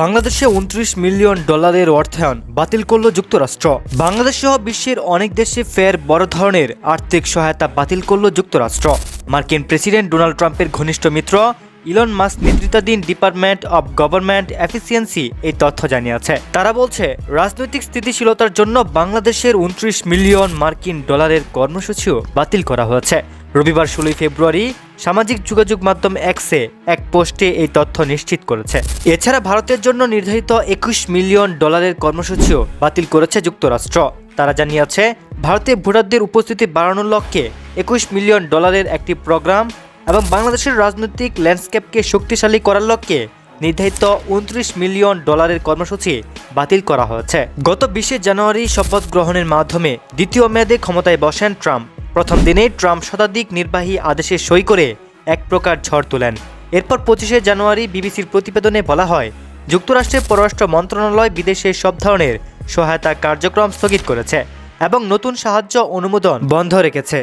বাংলাদেশে উনত্রিশ মিলিয়ন ডলারের অর্থায়ন বাতিল করল যুক্তরাষ্ট্র। বাংলাদেশ সহ বিশ্বের অনেক দেশে ফের বড় ধরনের আর্থিক সহায়তা বাতিল করল যুক্তরাষ্ট্র। মার্কিন প্রেসিডেন্ট ডোনাল্ড ট্রাম্পের ঘনিষ্ঠ মিত্র ইলন মাস্ক নেতৃত্বাধীন ডিপার্টমেন্ট অব গভর্নমেন্ট এফিসিয়েন্সি এই তথ্য জানিয়েছে। তারা বলছে, রাজনৈতিক স্থিতিশীলতার জন্য বাংলাদেশের উনত্রিশ মিলিয়ন মার্কিন ডলারের কর্মসূচিও বাতিল করা হয়েছে। রবিবার ষোলোই ফেব্রুয়ারি সামাজিক যোগাযোগ মাধ্যম এক্সে এক পোস্টে এই তথ্য নিশ্চিত করেছে। এছাড়া ভারতের জন্য নির্ধারিত একুশ মিলিয়ন ডলারের কর্মসূচিও বাতিল করেছে যুক্তরাষ্ট্র। তারা জানিয়েছে, ভারতে ভোটারদের উপস্থিতি বাড়ানোর লক্ষ্যে একুশ মিলিয়ন ডলারের একটি প্রোগ্রাম এবং বাংলাদেশের রাজনৈতিক ল্যান্ডস্কেপকে শক্তিশালী করার লক্ষ্যে নির্ধারিত উনত্রিশ মিলিয়ন ডলারের কর্মসূচি বাতিল করা হয়েছে। গত বিশে জানুয়ারি শপথ গ্রহণের মাধ্যমে দ্বিতীয় মেয়াদে ক্ষমতায় বসেন ট্রাম্প। প্রথম দিনেই ট্রাম্প শতাধিক নির্বাহী আদেশে সই করে এক প্রকার ঝড় তোলেন। এরপর পঁচিশে জানুয়ারি বিবিসির প্রতিবেদনে বলা হয় যুক্তরাষ্ট্রের পররাষ্ট্র মন্ত্রণালয় বিদেশে সব ধরনের সহায়তা কার্যক্রম স্থগিত করেছে এবং নতুন সাহায্য অনুমোদন বন্ধ রেখেছে।